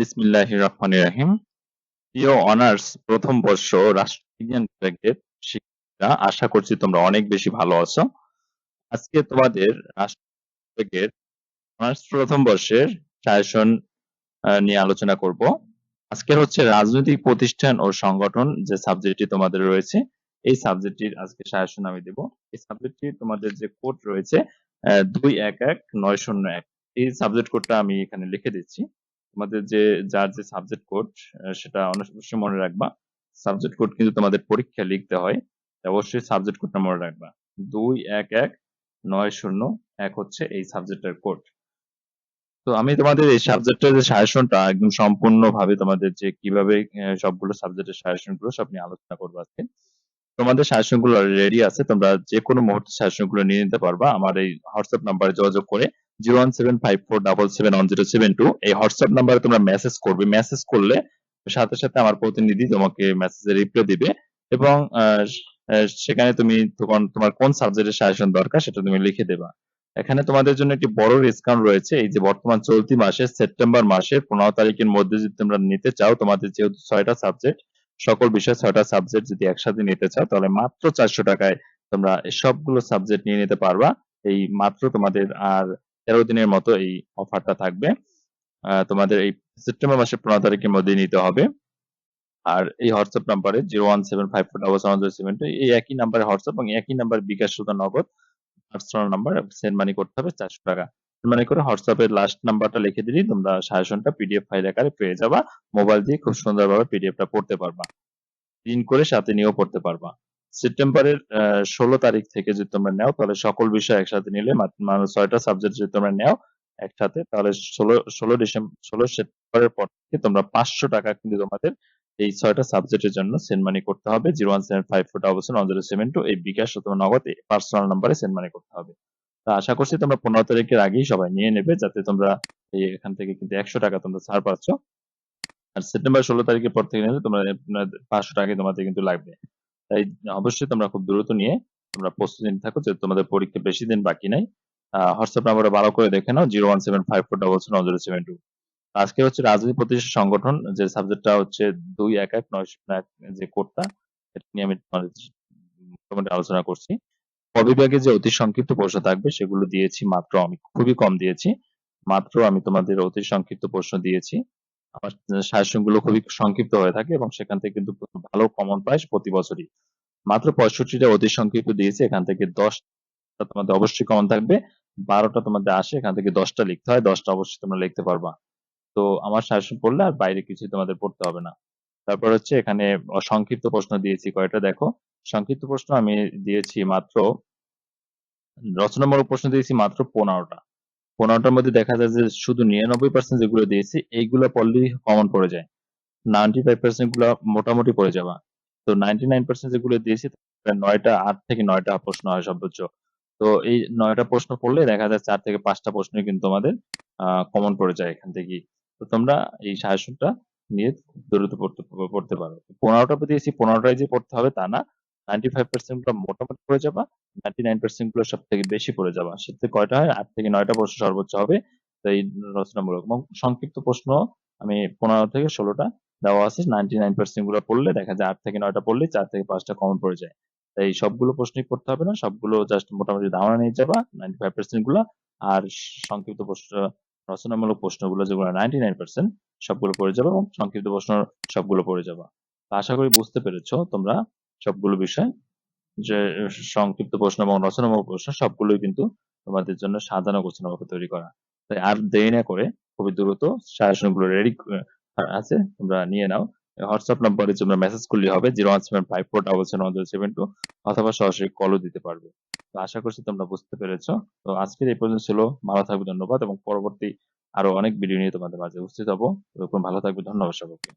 বিসমিল্লাহ রহমান রাহিম। প্রিয় অনার্স, প্রথম বর্ষ রাষ্ট্রবিজ্ঞান বিভাগের শিক্ষার্থীরা আশা করছি তোমরা অনেক বেশি ভালো আছো। আজকে তোমাদের রাষ্ট্রবিজ্ঞানের অনার্স প্রথম বর্ষের সাজেশন নিয়ে আলোচনা করব। আজকে হচ্ছে রাজনৈতিক প্রতিষ্ঠান ও সংগঠন যে সাবজেক্টটি তোমাদের রয়েছে, এই সাবজেক্টটির আজকে সাজেশন আমি দেব। এই সাবজেক্টটি তোমাদের যে কোড রয়েছে দুই এক এক নয় শূন্য এক, এই সাবজেক্ট কোডটা আমি এখানে লিখে দিচ্ছি। তোমাদের যে, যার যে সাবজেক্ট কোড সেটা অবশ্যই মনে রাখবা। সাবজেক্ট কোড কিন্তু তোমাদের পরীক্ষা লিখতে হয় অবশ্যই সাবজেক্ট কোডটা মনে রাখবা। দুই, এক এক, নয়, শূন্য, এক হচ্ছে এই সাবজেক্টের কোড তো আমি তোমাদের এই সাবজেক্টের যে সাজেশনটা একদম সম্পূর্ণভাবে তোমাদের যে কীভাবে সবগুলো সাবজেক্টের সাজেশনগুলো সব নিয়ে আলোচনা করব আজকে। তোমাদের সাজেশনগুলো রেডি আছে, তোমরা যে কোনো মুহূর্তে সাজেশনগুলো নিয়ে নিতে পারবা। আমার এই হোয়াটসঅ্যাপ নাম্বারে যোগাযোগ করে zero one seven five four double seven one zero seven two এই হোয়াটসঅ্যাপ নাম্বারে তোমরা মেসেজ করবে। মেসেজ করলে সাথে সাথে আমার প্রতিনিধি তোমাকে মেসেজে রিপ্লাই দিবে এবং সেখানে তুমি তখন তোমার কোন সাবজেক্টের সাজেশন দরকার সেটা তুমি লিখে দেবা। এখানে তোমাদের জন্য একটি বড় ডিসকাউন্ট রয়েছে। এই যে বর্তমান চলতি মাসে, সেপ্টেম্বর মাসের পনেরো তারিখের মধ্যে যদি তোমরা নিতে চাও, তোমাদের যেহেতু ছয়টা সাবজেক্ট সকল বিষয় ছয়টা সাবজেক্ট যদি একসাথে নিতে চাও, তাহলে মাত্র চারশো টাকায় তোমরা সবগুলো সাবজেক্ট নিয়ে নিতে পারবা। এই মাত্র তোমাদের আর তেরো দিনের মতো এই অফারটা থাকবে। তোমাদের এই সেপ্টেম্বর মাসের পনেরো তারিখের মধ্যে নিতে হবে। আর এই হোয়াটসঅ্যাপ নাম্বারে zero one seven five four double seven seven এই একই নাম্বারে হোয়াটসঅ্যাপ এবং একই নাম্বার বিকাশ সুতা নগদ পার্সোনাল নাম্বার সেন্ড মানি করতে হবে চারশো টাকা। মানে করে হোয়াটসঅ্যাপের লাস্ট নাম্বারটা লিখে দিলেই তোমরা সাজেশনটা পিডিএফ ফাইল আকারে পেয়ে যাবা। মোবাইল দিয়ে খুব সুন্দরভাবে পিডিএফটা পড়তে পারবা। প্রিন্ট করে সাথে নিয়েও পড়তে পারবা। সেপ্টেম্বরের ষোলো তারিখ থেকে যদি তোমরা নেও, তাহলে সকল বিষয় একসাথে নিলে মানে ছয়টা সাবজেক্ট যদি তোমরা নেও একসাথে, তাহলে ষোলো ষোলো ডিসেম্বর ষোলো সেপ্টেম্বরের পর থেকে তোমরা পাঁচশো টাকা কিন্তু তোমাদের এই ছয়টা সাবজেক্টের জন্য সেন্ড মানি করতে হবে। Zero one seven five four double seven zero seven two এই বিকাশ অথবা নগদ পার্সোনাল নাম্বারে সেন্ড মানি করতে হবে। তো আশা করছি তোমরা পনেরো তারিখের আগেই সবাই নিয়ে নেবে, যাতে তোমরা এই এখান থেকে কিন্তু একশো টাকা তোমরা ছাড় পাচ্ছ। আর সেপ্টেম্বর ষোলো তারিখের পর থেকে নিলে তোমরা, পাঁচশো টাকা তোমাদের কিন্তু লাগবে। তাই অবশ্যই তোমরা খুব দ্রুত নিয়ে তোমরা প্রস্তুতি নিতে থাকো যে তোমাদের পরীক্ষা বেশি দিন বাকি নাই। হোয়াটসঅ্যাপ নাম্বারে ভালো করে দেখে নাও, zero one seven five four double seven zero seven two. আজকে হচ্ছে রাজনীতি প্রতিষ্ঠা সংগঠন, যে সাবজেক্টটা হচ্ছে দুই, এক এক, নয়, শূন্য, এক, যে কোডটা, এটা নিয়ে আমি মোটামুটি আলোচনা করছি। অবিভাগে যে অতি সংক্ষিপ্ত প্রশ্ন থাকবে, সেগুলো দিয়েছি, মাত্র আমি খুবই কম দিয়েছি। মাত্র আমি তোমাদের অতি সংক্ষিপ্ত প্রশ্ন দিয়েছি। আমার সাজেশনগুলো খুবই সংক্ষিপ্ত হয়ে থাকে এবং সেখান থেকে কিন্তু ভালো কমন প্রাইস প্রতি বছরই। মাত্র পঁয়ষট্টিটা অতি সংক্ষিপ্ত দিয়েছে, এখান থেকে দশটা তোমাদের অবশ্যই কমন থাকবে, বারোটা তোমাদের আসে, এখান থেকে দশটা লিখতে হয়, দশটা অবশ্যই তোমরা লিখতে পারবা। তো আমার সাজেশন পড়লে আর বাইরে কিছু তোমাদের পড়তে হবে না। তারপর হচ্ছে এখানে সংক্ষিপ্ত প্রশ্ন দিয়েছি কয়টা, দেখো। সংক্ষিপ্ত প্রশ্ন আমি দিয়েছি মাত্র, রচনামূলক প্রশ্ন দিয়েছি মাত্র পনেরোটা। পনেরোটার মধ্যে দেখা যায় যে শুধু নিরানব্বই পার্সেন্ট যেগুলো দিয়েছি, এইগুলো পড়লেই কমন পড়ে যায়। নাইনটি ফাইভ পার্সেন্টগুলো মোটামুটি পড়ে যাবা তো নাইনটি নাইন পার্সেন্ট যেগুলো দিয়েছি নয়টা আট থেকে নয়টা প্রশ্ন হয় সর্বোচ্চ। তো এই নয়টা প্রশ্ন পড়লে দেখা যায় চার থেকে পাঁচটা প্রশ্ন কিন্তু তোমাদের কমন পড়ে যায় এখান থেকে তো তোমরা এই সাজেশনটা নিয়ে দ্রুত পড়তে পড়তে পারো। পনেরোটা দিয়েছি পনেরোটাই যে পড়তে হবে তা না। নাইনটি ফাইভ পার্সেন্টগুলো মোটামুটি পড়ে যাবা নাইনটি নাইন পার্সেন্টগুলো সব থেকে বেশি পড়ে যাবা। কয়টা হয়? আট থেকে নয়টা প্রশ্ন সর্বোচ্চ হবে। এই রচনামূলক। এবং সংক্ষিপ্ত প্রশ্ন আমি পনেরো থেকে ষোলোটা দেওয়া আছে। নাইনটি নাইন পার্সেন্টগুলো পড়লে দেখা যায় আট থেকে নয়টা পড়লে চার থেকে পাঁচটা কমন পড়ে যায়। তাই সবগুলো প্রশ্নই পড়তে হবে না। সবগুলো জাস্ট মোটামুটি ধারণা নিয়ে যাবা নাইনটি ফাইভ পার্সেন্টগুলো। আর সংক্ষিপ্ত প্রশ্ন, রচনামূলক প্রশ্নগুলো যেগুলো নাইনটি নাইন পার্সেন্ট সবগুলো পড়ে যাবে এবং সংক্ষিপ্ত প্রশ্ন সবগুলো পড়ে যাবা। আশা করি বুঝতে পেরেছ তোমরা। সবগুলো বিষয়। যে, সংক্ষিপ্ত প্রশ্ন এবং রচনামূলক প্রশ্ন সবগুলোই কিন্তু তোমাদের জন্য সাজানো গোছানো ভাবে তৈরি করা। তাই আর দেরি না করে খুবই দ্রুত সাজেশনগুলো রেডি আছে, তোমরা নিয়ে নাও। হোয়াটসঅ্যাপ নাম্বারে তোমরা মেসেজ করলে হবে zero one seven five four double seven one seven two অথবা সরাসরি কলও দিতে পারবে। তো আশা করছি তোমরা বুঝতে পেরেছ। তো আজকের এই পর্যন্ত ছিল, ভালো থাকবে, ধন্যবাদ, এবং পরবর্তী আরও অনেক ভিডিও নিয়ে তোমাদের মাঝে উপস্থিত হব। এরকম ভালো থাকবে, ধন্যবাদ সবাইকে।